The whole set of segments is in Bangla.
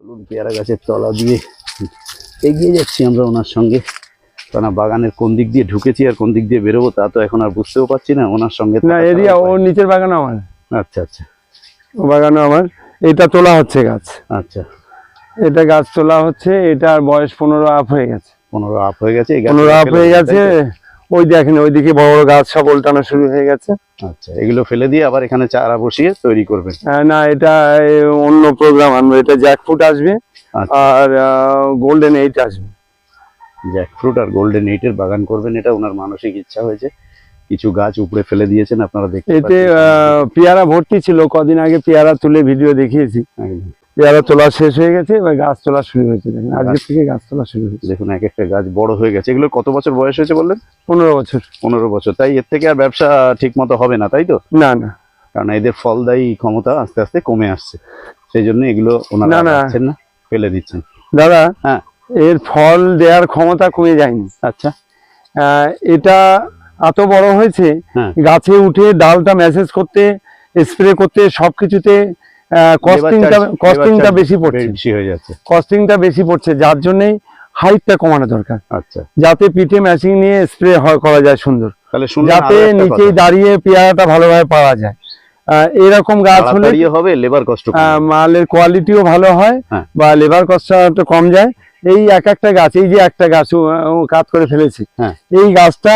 চলুন পেয়ারা গাছের তলা দিয়ে এগিয়ে যাচ্ছি আমরা ওনার সঙ্গে। কারণ বাগানের কোন দিক দিয়ে ঢুকেছি আর কোন দিক দিয়ে বেরোবো তা তো এখন আর বুঝতেও পারছি না। ওনার সঙ্গে না এরিয়া ও নিচের বাগান আমার। আচ্ছা আচ্ছা। ও বাগানও আমার। এটা তোলা হচ্ছে গাছ। আচ্ছা। এটা গাছ তোলা হচ্ছে এটার বয়স পনেরো আপ হয়ে গেছে। পনেরো আপ হয়ে গেছে পনেরো আপ হয়ে গেছে। ওই দেখেন ওইদিকে বড় বড় গাছ সব উল্টানো শুরু হয়ে গেছে। আচ্ছা এগুলো ফেলে দিয়ে আবার এখানে চারা বসিয়ে তৈরি করবেন। না এটা অন্য প্রোগ্রাম আনব এটা জ্যাকফুট আসবে আচ্ছা। আর গোল্ডেন এইট আসবে। জ্যাকফ্রুট আর গোল্ডেন এইটের বাগান করবেন এটা ওনার মানসিক ইচ্ছা হয়েছে। কিছু গাছ উপড়ে ফেলে দিয়েছেন আপনারা দেখতে এতে পেয়ারা ভর্তি ছিল কদিন আগে পেয়ারা তুলে ভিডিও দেখিয়েছি। পেয়ারা তোলা শেষ হয়ে গেছে এবার গাছ তোলা শুরু হয়েছে। দেখেন আজকে থেকে গাছ তোলা শুরু হয়েছে। দেখুন এক একটা গাছ বড় হয়ে গেছে। এগুলো কত বছর বয়স হয়েছে বললেন? পনেরো বছর। পনেরো বছর। তাই এর থেকে আর ব্যবসা ঠিক মতো হবে না তাই তো? না না। কারণ এদের ফলদায়ী ক্ষমতা আস্তে আস্তে কমে আসছে। সেই জন্য এগুলো ওনারা না, না। ফেলে দিচ্ছেন। দাদা হ্যাঁ। এর ফল দেওয়ার ক্ষমতা কমে যায়নি। আচ্ছা। এটা এত বড় হয়েছে হ্যাঁ। গাছে উঠে ডালটা মেসেজ করতে স্প্রে করতে সবকিছুতে কস্টিংটা কস্টিংটা বেশি পড়ছে। বেশি হয়ে যাচ্ছে। কস্টিংটা বেশি পড়ছে যার জন্যই হাইটটা কমানো দরকার। আচ্ছা। যাতে পিঠে ম্যাচিং নিয়ে স্প্রে করা যায় সুন্দর। যাতে নিচেই দাঁড়িয়ে পেয়ারাটা ভালোভাবে পাওয়া যায়। এরকম গাছ হলে হবে লেবার কষ্ট। মালের কোয়ালিটিও ভালো হয় হ্যাঁ। বা লেবার একটু কম যায়। এই এক একটা গাছ এই যে একটা গাছ কাজ করে ফেলেছি। হ্যাঁ। এই গাছটা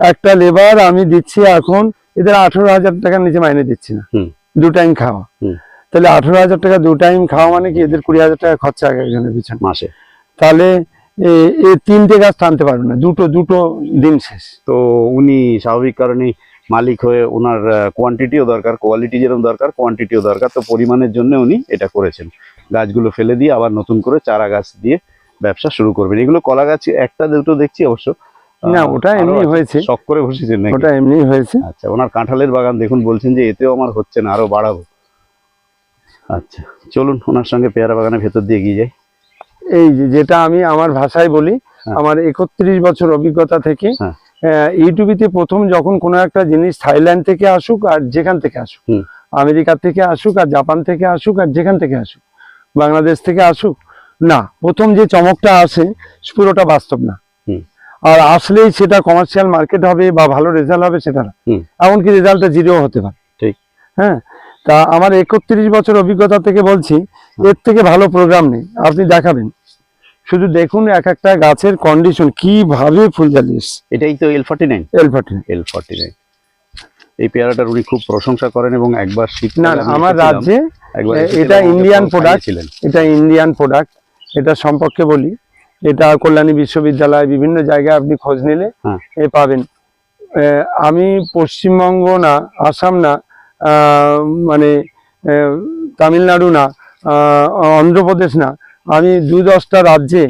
একটা লেবার আমি দিচ্ছি এখন এদের আঠেরো হাজার টাকার নিচে মাইনে দিচ্ছি না। দু টাইম খাওয়া। তাহলে আঠেরো হাজার টাকা দু টাইম খাওয়া মানে কি? এদের কুড়ি হাজার টাকা খরচা এক একজনের পিছনে। মাসে। তাহলে এ- এ তিনটে গাছ টানতে পারবে না। দুটো দুটো দিন শেষ। তো উনি স্বাভাবিক কারণেই মালিক হয়ে ওনার কোয়ান্টিটিও দরকার কোয়ালিটি যেরকম দরকার কোয়ান্টিটিও দরকার। তো পরিমাণের জন্য উনি এটা করেছেন। গাছগুলো ফেলে দিয়ে আবার নতুন করে চারা গাছ দিয়ে ব্যবসা শুরু করবেন। এগুলো কলা গাছ একটা দুটো দেখছি অবশ্য। না, ওটা এমনি হয়েছে। শখ করে বসেছেন ওটা এমনি হয়েছে। আচ্ছা ওনার কাঁঠালের বাগান দেখুন বলছেন যে এতেও আমার হচ্ছে না আরও বাড়াবো। আচ্ছা চলুন ওনার সঙ্গে পেয়ারা বাগানের ভেতর দিয়ে এগিয়ে যাই এই যেটা আমি আমার ভাষায় বলি হ্যাঁ। আমার একত্রিশ বছর অভিজ্ঞতা থেকে হ্যাঁ। ইউটিউবিতে প্রথম যখন কোনো একটা জিনিস থাইল্যান্ড থেকে আসুক আর যেখান থেকে আসুক। আমেরিকা থেকে আসুক আর জাপান থেকে আসুক আর যেখান থেকে আসুক বাংলাদেশ থেকে আসুক না প্রথম যে চমকটা আসে পুরোটা বাস্তব না। আর আসলেই সেটা কমার্শিয়াল মার্কেট হবে বা ভালো রেজাল্ট হবে সেটা না এমনকি রেজাল্টটা জিরো হতে পারে ঠিক। হ্যাঁ তা আমার একত্রিশ বছর অভিজ্ঞতা থেকে বলছি এর থেকে ভালো প্রোগ্রাম নেই। আপনি দেখাবেন। শুধু দেখুন এক একটা গাছের কন্ডিশন কীভাবে ফুল জ্বালিয়েছে এটাই তো L forty nine L forty L forty nine এই পেয়ারাটার উনি খুব প্রশংসা করেন এবং একবার শীত না আমার রাজ্যে এটা ফল product। খাইয়েছিলেন। এটা ইন্ডিয়ান প্রোডাক্ট এটা সম্পর্কে বলি এটা কল্যাণী বিশ্ববিদ্যালয় বিভিন্ন জায়গায় আপনি খোঁজ নিলে হ্যাঁ। এ পাবেন। আমি পশ্চিমবঙ্গ না আসাম না মানে তামিলনাড়ু না অন্ধ্রপ্রদেশ না আমি দু দশটা রাজ্যে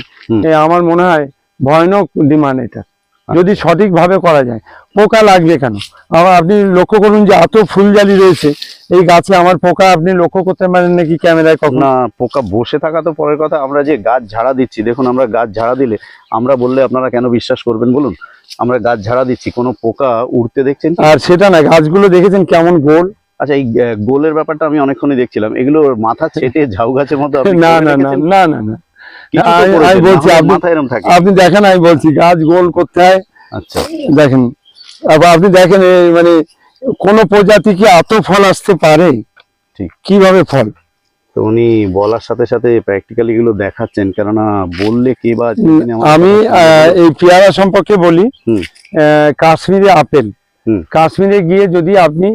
আমার মনে হয় ভয়ানক ডিমান্ড এটা। যদি সঠিকভাবে করা যায় পোকা লাগবে কেন? আবার আপনি লক্ষ্য করুন যে এত ফুলজালি রয়েছে এই গাছে আমার পোকা আপনি লক্ষ্য করতে পারেন নাকি ক্যামেরায় কখন? না পোকা বসে থাকা তো পরের কথা আমরা যে গাছ ঝাড়া দিচ্ছি দেখুন আমরা গাছ ঝাড়া দিলে আমরা বললে আপনারা কেন বিশ্বাস করবেন বলুন? আমরা গাছ ঝাড়া দিচ্ছি কোনো পোকা উঠতে দেখছেন আর সেটা না গাছগুলো দেখেছেন কেমন গোল? আচ্ছা এই গোলের ব্যাপারটা আমি অনেকক্ষণই দেখছিলাম। এগুলো মাথা ছেটে ঝাউ গাছের মতো না না না না না না। আমি- বলছি, আপনি- দেখেন আমি বলছি গাছ গোল করতে হয়। আচ্ছা। দেখেন আপনি দেখেন মানে কোন প্রজাতি কি এত ফল আসতে পারে? ঠিক। কীভাবে ফল? তো উনি বলার সাথে সাথে প্র্যাকটিক্যালি এগুলো দেখাচ্ছেন কেননা বললে কে বা আমি। এই পেয়ারা সম্পর্কে বলি। কাশ্মীরে আপেল। কাশ্মীরে গিয়ে যদি আপনি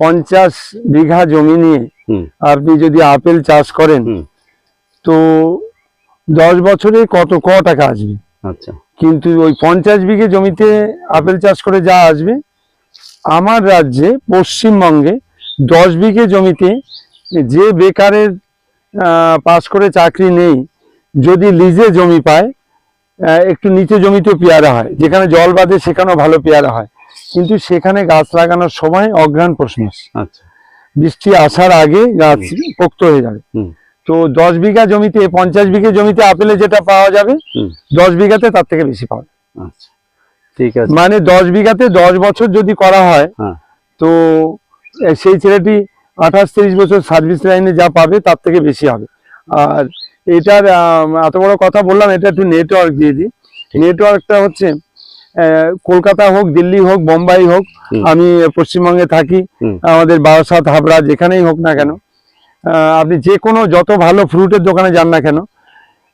পঞ্চাশ বিঘা জমি নিয়ে আপনি যদি আপেল চাষ করেন তো দশ বছরে কত ক টাকা আসবে? আচ্ছা। কিন্তু ওই পঞ্চাশ বিঘে জমিতে আপেল চাষ করে যা আসবে আমার রাজ্যে পশ্চিমবঙ্গে দশ বিঘে জমিতে যে বেকারের পাস করে চাকরি নেই যদি লিজে জমি পায় একটু নিচে জমিতেও পেয়ারা হয় যেখানে জল বাঁধে সেখানেও ভালো পেয়ারা হয়। কিন্তু সেখানে গাছ লাগানোর সময় অগ্রাণ পৌষ মাস। আচ্ছা। বৃষ্টি আসার আগে গাছ পোক্ত হয়ে যাবে। হুম। তো দশ বিঘা জমিতে পঞ্চাশ বিঘে জমিতে আপেলে যেটা পাওয়া যাবে দশ বিঘাতে তার থেকে বেশি পাওয়া যাবে। আচ্ছা। ঠিক আছে। মানে দশ বিঘাতে দশ বছর যদি করা হয় হ্যাঁ। তো সেই ছেলেটি আঠাশ তিরিশ বছর সার্ভিস লাইনে যা পাবে তার থেকে বেশি হবে। আর এটার এত বড় কথা বললাম এটা একটু নেটওয়ার্ক দিয়ে দিই। নেটওয়ার্কটা হচ্ছে কলকাতা হোক দিল্লি হোক বোম্বাই হোক আমি পশ্চিমবঙ্গে থাকি আমাদের বারাসাত হাবড়া যেখানেই হোক না কেন আপনি যে কোনো যত ভালো ফ্রুটের দোকানে যান না কেন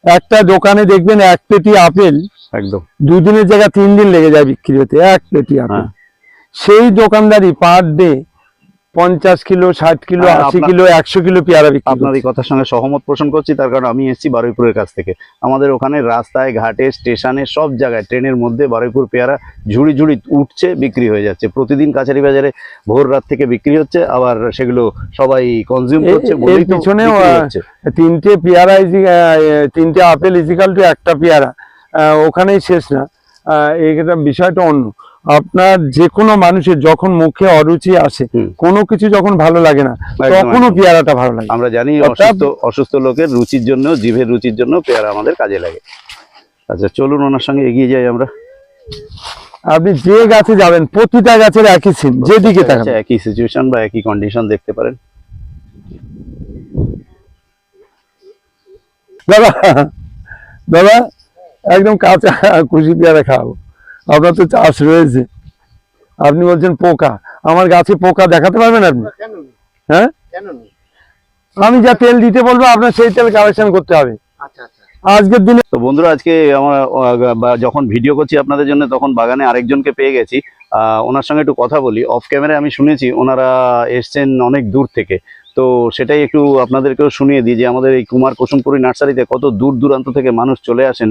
একটা দোকানে দেখবেন এক পেটি আপেল একদম। দুদিনের জায়গায় তিন দিন লেগে যায় বিক্রি হতে এক পেটি আপেল। হ্যাঁ। সেই দোকানদারি পার ডে পঞ্চাশ কিলো ষাট কিলো আশি কিলো একশো কিলো পেয়ারা বিক্রি আপনার এই কথার সঙ্গে সহমত পোষণ করছি তার কারণ আমি এসেছি বারুইপুরের কাছ থেকে। আমাদের ওখানে রাস্তায় ঘাটে স্টেশনে সব জায়গায় ট্রেনের মধ্যে বারুইপুর পেয়ারা ঝুড়ি ঝুড়ি উঠছে বিক্রি হয়ে যাচ্ছে। প্রতিদিন কাছারি বাজারে ভোর রাত থেকে বিক্রি হচ্ছে আবার সেগুলো সবাই কনজিউম করছে হচ্ছে। তিনটে পেয়ারা তিনটে আপেল ইজিকাল টু একটা পেয়ারা। ওখানেই শেষ না। এটা বিষয়টা অন্য। আপনার যে কোনো মানুষের যখন মুখে অরুচি আসে কোনো কিছু যখন ভালো লাগে না তখনও পেয়ারাটা ভালো লাগে। আমরা জানি অসুস্থ অসুস্থ লোকের রুচির জন্য জিভের রুচির জন্য পেয়ারা আমাদের কাজে লাগে। আচ্ছা চলুন ওনার সঙ্গে এগিয়ে যাই আমরা। আপনি যে গাছে যাবেন প্রতিটা গাছের একই সিন যেদিকে তাকাবেন। একই সিচুয়েশন বা একই কন্ডিশন দেখতে পারেন। দাদা দাদা একদম কাঁচা খুশি পেয়ারা খাওয়াবো। আপনার তো চাষ রয়েছে। আপনি বলছেন পোকা। আমার গাছে পোকা দেখাতে পারবেন আপনি? হ্যাঁ? আমি যা তেল দিতে বলব আপনার সেই তেল কালেকশন করতে হবে। আচ্ছা আচ্ছা। আজকের দিনে তো বন্ধুরা আজকে আমার যখন ভিডিও করছি আপনাদের জন্য তখন বাগানে আরেকজনকে পেয়ে গেছি। আহ, ওনার সঙ্গে একটু কথা বলি। অফ ক্যামেরায় আমি শুনেছি ওনারা এসছেন অনেক দূর থেকে। তো সেটাই একটু আপনাদেরকেও শুনিয়ে দিই যে আমাদের এই কুমার কুসুমপুরি নার্সারিতে কত দূর দূরান্ত থেকে মানুষ চলে আসেন।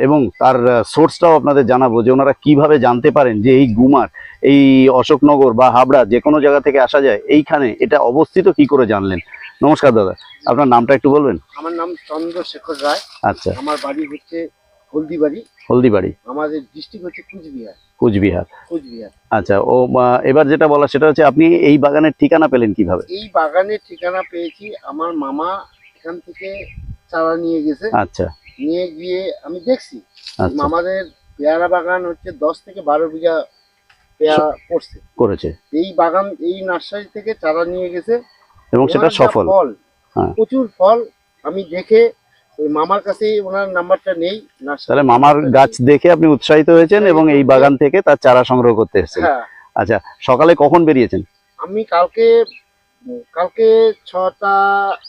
এবং তার সোর্সটাও আপনাদের জানাব যে ওনারা কীভাবে জানতে পারেন যে এই গুমার এই অশোকনগর বা হাবড়া যে কোনো জায়গা থেকে আসা যায় এইখানে এটা অবস্থিত কি করে জানলেন? নমস্কার দাদা আপনার নামটা একটু বলবেন? আমার নাম চন্দ্রশেখর রায়। আচ্ছা। আমার বাড়ি হচ্ছে হলদিবাড়ি। হলদিবাড়ি। আমাদের ডিস্ট্রিক্ট হচ্ছে কুচবিহার। কুচবিহার। কুচবিহার। আচ্ছা ও এবার যেটা বলা সেটা হচ্ছে আপনি এই বাগানের ঠিকানা পেলেন কীভাবে? এই বাগানের ঠিকানা পেয়েছি আমার মামা এখান থেকে চারা নিয়ে গেছে। আচ্ছা। নিয়ে গিয়ে আমি দেখছি। আচ্ছা। আমাদের পেয়ারা বাগান হচ্ছে দশ থেকে বারো বিঘা পেয়ারা পড়ছে। করেছে। এই বাগান এই নার্সারি থেকে চারা নিয়ে গেছে। এবং সেটা সফল। ফল হ্যাঁ। প্রচুর ফল আমি দেখে ওই মামার কাছে ওনার নাম্বারটা নেই তাহলে মামার গাছ দেখে আপনি উৎসাহিত হয়েছেন এবং এই বাগান থেকে তার চারা সংগ্রহ করতে। এসেছেন। হ্যাঁ। আচ্ছা সকালে কখন বেরিয়েছেন? আমি কালকে কালকে ছটা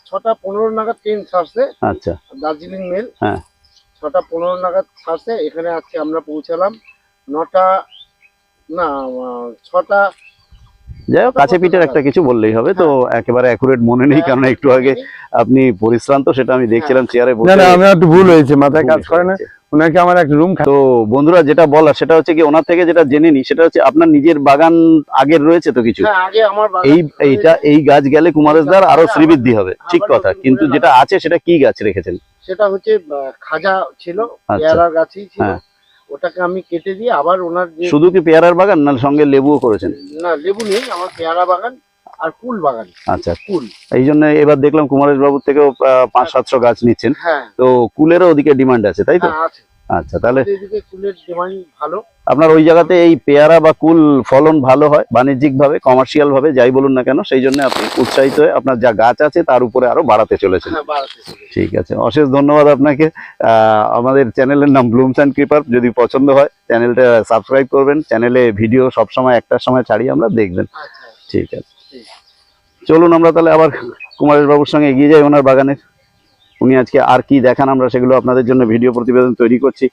ছটা পনেরো নাগাদ ট্রেন ছাড়ছে। আচ্ছা। দার্জিলিং মেল। হ্যাঁ। ছটা পনেরো নাগাদ ছাড়ছে এখানে আজকে আমরা পৌঁছালাম। নটা না ছটা যাই হোক কাছে পিঠের একটা কিছু বললেই হবে তো একেবারে অ্যাকুরেট মনে নেই কারণ একটু আগে আপনি পরিশ্রান্ত সেটা আমি দেখছিলাম চেয়ারে না বসে। না আমার একটু ভুল হয়েছে মাথায় কাজ করে না। ওনাকে আমার এক রুম তো বন্ধুরা যেটা বলা সেটা হচ্ছে কি ওনার থেকে যেটা জেনে নি সেটা হচ্ছে আপনার নিজের বাগান আগের রয়েছে তো কিছু? হ্যাঁ এই এইটা এই গাছ গেলে কুমারেশদার আরও শ্রীবৃদ্ধি হবে। ঠিক কথা কিন্তু যেটা আছে সেটা কি গাছ রেখেছেন? সেটা হচ্ছে খাজা ছিল আচ্ছা। পেয়ারা গাছই ছিল। হ্যাঁ। ওটাকে আমি কেটে দিয়ে আবার ওনার শুধু কি পেয়ারার বাগান না সঙ্গে লেবুও করেছেন? না লেবু নেই আমার পেয়ারা বাগান। আর কুল বাগান। আচ্ছা। কুল এই জন্য এবার দেখলাম কুমারেশ বাবুর থেকেও পাঁচ সাতশো গাছ নিচ্ছেন। হ্যাঁ। তো কুলেরও ওদিকে ডিমান্ড আছে তাই তো? হ্যাঁ আচ্ছা তাহলে কুলের ডিমান্ড ভালো। আপনার ওই জায়গাতে এই পেয়ারা বা কুল ফলন ভালো হয় বাণিজ্যিক ভাবে কমার্শিয়াল ভাবে যাই বলুন না কেন সেই জন্য আপনি উৎসাহিত হয়ে আপনার যা গাছ আছে তার উপরে আরও বাড়াতে চলেছেন। হ্যাঁ। ঠিক আছে অশেষ ধন্যবাদ আপনাকে। আহ, আমাদের চ্যানেলের নাম ব্লুমস অ্যান্ড ক্রিপার যদি পছন্দ হয় চ্যানেলটা সাবস্ক্রাইব করবেন। চ্যানেলে ভিডিও সবসময় একটার সময় ছাড়িয়ে আমরা দেখবেন। আচ্ছা। ঠিক আছে। চলুন আমরা তাহলে আবার কুমারেশ বাবুর সঙ্গে এগিয়ে যাই ওনার বাগানের। উনি আজকে আর কি দেখান আমরা সেগুলো আপনাদের জন্য ভিডিও প্রতিবেদন তৈরি করছি।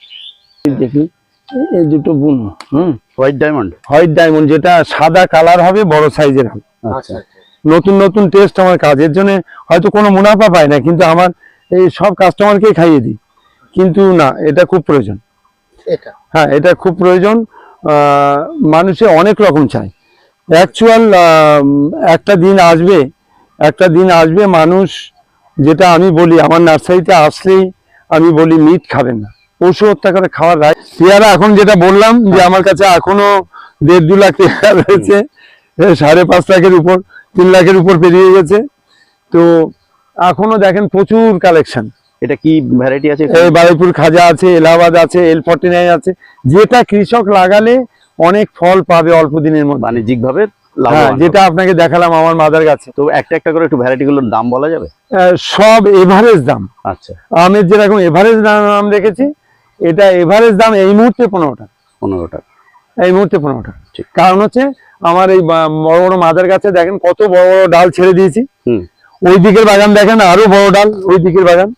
দেখি। এই- দুটো বুন হুম? হোয়াইট ডায়মন্ড হোয়াইট ডায়মন্ড যেটা সাদা কালার হবে বড় সাইজের হবে। আচ্ছা। নতুন নতুন টেস্ট আমার কাজের জন্য হয়তো কোনো মুনাফা পায় না কিন্তু আমার এই সব কাস্টমারকেই খাইয়ে দিই। কিন্তু না এটা খুব প্রয়োজন। এটা? হ্যাঁ এটা খুব প্রয়োজন। মানুষে অনেক রকম চায়। অ্যাকচুয়াল একটা দিন আসবে একটা দিন আসবে মানুষ যেটা আমি বলি আমার নার্সারিতে আসলেই আমি বলি মিট খাবেন না। পশু হত্যা করে খাওয়ার রায়। পেয়ারা এখন যেটা বললাম যে আমার কাছে এখনও দেড় দু লাখ পেয়ারা রয়েছে সাড়ে পাঁচ লাখের উপর তিন লাখের উপর পেরিয়ে গেছে। তো এখনও দেখেন প্রচুর কালেকশন এটা কি ভ্যারাইটি আছে এই বারুইপুর খাজা আছে এলাহাবাদ আছে এল ফর্টি আছে। যেটা কৃষক লাগালে অনেক ফল পাবে অল্প দিনের মধ্যে। বাণিজ্যিক ভাবে হ্যাঁ যেটা আপনাকে দেখালাম আমার মাদার গাছে। তো একটা একটা করে একটু ভ্যারাইটি গুলোর দাম বলা যাবে? সব এভারেজ দাম। আচ্ছা। আমের যেরকম এভারেজ দাম রেখেছি এটা এভারেজ দাম এই মুহূর্তে পনেরো টাকা। পনেরো টাকা। এই মুহূর্তে পনেরো টাকা। ঠিক। কারণ হচ্ছে আমার এই বড় বড় মাদার গাছে দেখেন কত বড় বড় ডাল ছেড়ে দিয়েছি। ওই দিকের বাগান দেখেন আরও বড় ডাল ওই দিকের বাগান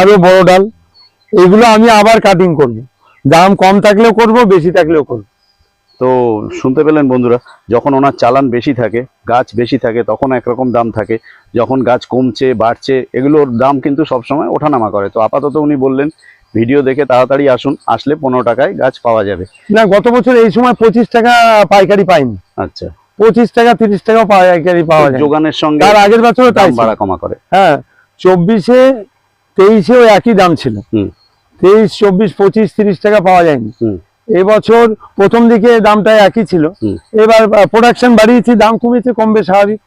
আরও বড় ডাল। এগুলো আমি আবার কাটিং করব। দাম কম থাকলেও করব বেশি থাকলেও করব। তো শুনতে পেলেন বন্ধুরা যখন ওনার চালান বেশি থাকে গাছ বেশি থাকে তখন একরকম দাম থাকে। যখন গাছ কমছে বাড়ছে এগুলোর দাম কিন্তু সবসময় ওঠানামা করে। তো আপাতত উনি বললেন ভিডিও দেখে তাড়াতাড়ি আসুন আসলে পনেরো টাকায় গাছ পাওয়া যাবে। না গত বছর এই সময় পঁচিশ টাকা পাইকারি পাইনি। আচ্ছা। পঁচিশ টাকা তিরিশ টাকাও পাইকারি পাওয়া যায়। যোগানের সঙ্গে আর আগের বছরও দাম। বাড়া কমা করে। হ্যাঁ চব্বিশে তেইশেও একই দাম ছিল। হুম। তেইশ চব্বিশ পঁচিশ তিরিশ টাকা পাওয়া যায়নি। হুম। এবছর প্রথম দিকে দামটা একই ছিল। এবার প্রোডাকশন বাড়িয়েছি দাম কমেছে কমবে স্বাভাবিক।